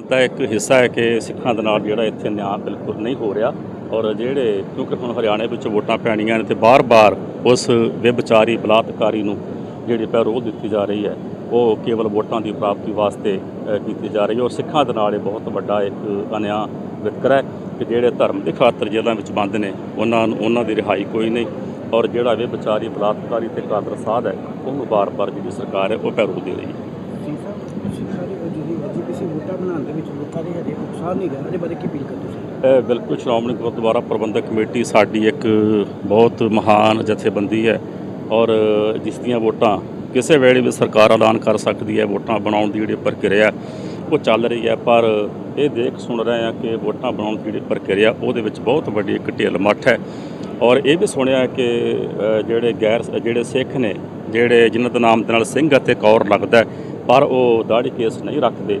ਦਾ ਇੱਕ ਹਿੱਸਾ ਹੈ ਕਿ ਸਿੱਖਾਂ ਦੇ ਨਾਲ ਜਿਹੜਾ ਇੱਥੇ ਨਿਆਂ ਬਿਲਕੁਲ ਨਹੀਂ ਹੋ ਰਿਹਾ ਔਰ ਜਿਹੜੇ ਕਿਉਂਕਿ ਹੁਣ ਹਰਿਆਣੇ ਵਿੱਚ ਵੋਟਾਂ ਪੈਣੀਆਂ ਨੇ ਤੇ ਬਾਰ-ਬਾਰ ਉਸ ਵਿਭਚਾਰੀ, ਬਲਾਤਕਾਰੀ ਨੂੰ ਜਿਹੜੀ ਪੈਰੋਲ ਦਿੱਤੀ ਜਾ ਰਹੀ ਹੈ, ਉਹ ਕੇਵਲ ਵੋਟਾਂ ਦੀ ਪ੍ਰਾਪਤੀ ਵਾਸਤੇ ਕੀਤੀ ਜਾ ਰਹੀ ਹੈ ਔਰ ਸਿੱਖਾਂ ਦੇ ਨਾਲ ਇਹ ਬਹੁਤ ਵੱਡਾ ਇੱਕ ਅਨਿਆਂ ਵਿਤਕਰਾ ਹੈ ਕਿ ਜਿਹੜੇ ਧਰਮ ਦੇ ਖਾਤਰ ਜੇਲ੍ਹਾਂ ਵਿੱਚ ਬੰਦ ਨੇ, ਉਹਨਾਂ ਨੂੰ, ਉਹਨਾਂ ਦੀ ਰਿਹਾਈ ਕੋਈ ਨਹੀਂ ਔਰ ਜਿਹੜਾ ਵਿਭਚਾਰੀ, ਬਲਾਤਕਾਰੀ ਤੇ ਕਾਦਰ ਸਾਧ ਹੈ, ਉਹਨੂੰ ਬਾਰ-ਬਾਰ ਜਿਹੜੀ ਸਰਕਾਰ ਹੈ, ਉਹ ਪੈਰੋਲ ਦੇ ਰਹੀ ਹੈ। ਸਿੰਘ ਸਾਹਿਬ ਬਣਾਉਣ ਦੇ ਵਿੱਚ ਲੋਕਾਂ ਦੇ ਹਜੇ ਉਤਸ਼ਾਹ ਨਹੀਂ ਗਾ ਇਹਦੇ ਬਾਰੇ ਕੀ ਅਪੀਲ ਕਰਦੇ ਤੁਸੀਂ? ਬਿਲਕੁਲ ਸ਼੍ਰੋਮਣੀ ਗੁਰਦੁਆਰਾ ਪ੍ਰਬੰਧਕ ਕਮੇਟੀ ਸਾਡੀ ਇੱਕ ਬਹੁਤ ਮਹਾਨ ਜਥੇਬੰਦੀ ਹੈ ਔਰ ਜਿਸ ਦੀਆਂ ਵੋਟਾਂ ਕਿਸੇ ਵੇਲੇ ਵੀ ਸਰਕਾਰ ਐਲਾਨ ਕਰ ਸਕਦੀ ਹੈ, ਵੋਟਾਂ ਬਣਾਉਣ ਦੀ ਜਿਹੜੀ ਪ੍ਰਕਿਰਿਆ ਉਹ ਚੱਲ ਰਹੀ ਹੈ। ਪਰ ਇਹ ਦੇਖ ਸੁਣ ਰਹੇ ਹਾਂ ਕਿ ਵੋਟਾਂ ਬਣਾਉਣ ਦੀ ਜਿਹੜੀ ਪ੍ਰਕਿਰਿਆ ਉਹਦੇ ਵਿੱਚ ਬਹੁਤ ਵੱਡੀ ਇੱਕ ਢਿੱਲ ਮੱਠ ਹੈ ਔਰ ਇਹ ਵੀ ਸੁਣਿਆ ਕਿ ਜਿਹੜੇ ਗੈਰ, ਜਿਹੜੇ ਸਿੱਖ ਨੇ, ਜਿਹੜੇ ਜਿਨ੍ਹਾਂ ਦਾ ਨਾਮ ਦੇ ਨਾਲ ਸਿੰਘ ਅਤੇ ਕੌਰ ਲੱਗਦਾ ਪਰ ਉਹ ਦਾੜੀ ਕੇਸ ਨਹੀਂ ਰੱਖਦੇ।